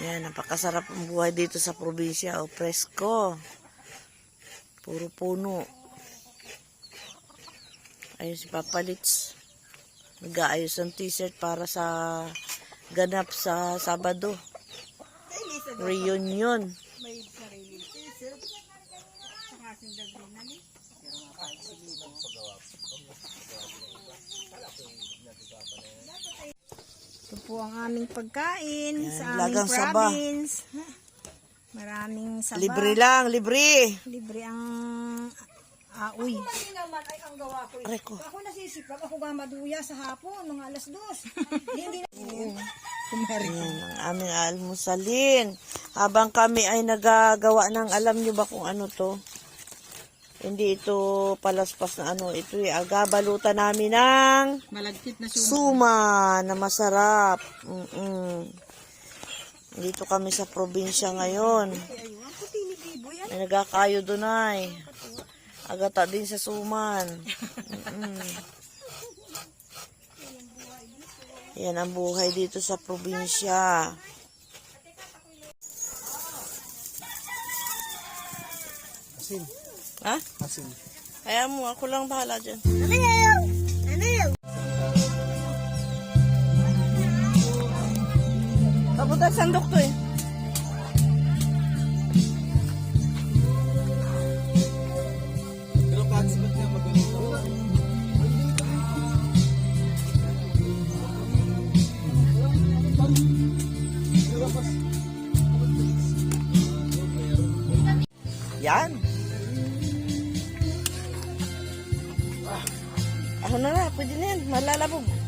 Yan, napakasarap ang buhay dito sa probinsya. O, presko. Puro puno. Ayun si Papa Litz. Nag-aayos ng t-shirt para sa ganap sa Sabado. Reunion. May sarili t-shirt. Saka sindagdinan eh. Ito po ang aming pagkain Yan, sa aming lagang saba. province. Ha? Maraming saba. Libre lang, libre. Libre ang aoy. Hindi naman ay ang gawa ko. Aray ko. Ako nasisipag, ako ga maduya sa hapon, mga alas dos. Hindi na. Yan ang aming almusalin. Habang kami ay nagagawa ng, alam nyo ba kung ano to? Hindi ito palaspas na ano. Ito yung agabalutan namin ng Malagkit na suma na masarap. Mm-mm. Dito kami sa probinsya ngayon. Ay, nagkakayo doon ay. Agata din sa suman. Mm-mm. Yan ang buhay dito sa probinsya. Asin. Ha? Asin. Kaya mo, ako lang bahala dyan. Kabutan sandok to eh. Pero pag sibat niya magaling ko. Yan. Ako na na, pwede na yan. Malalabog.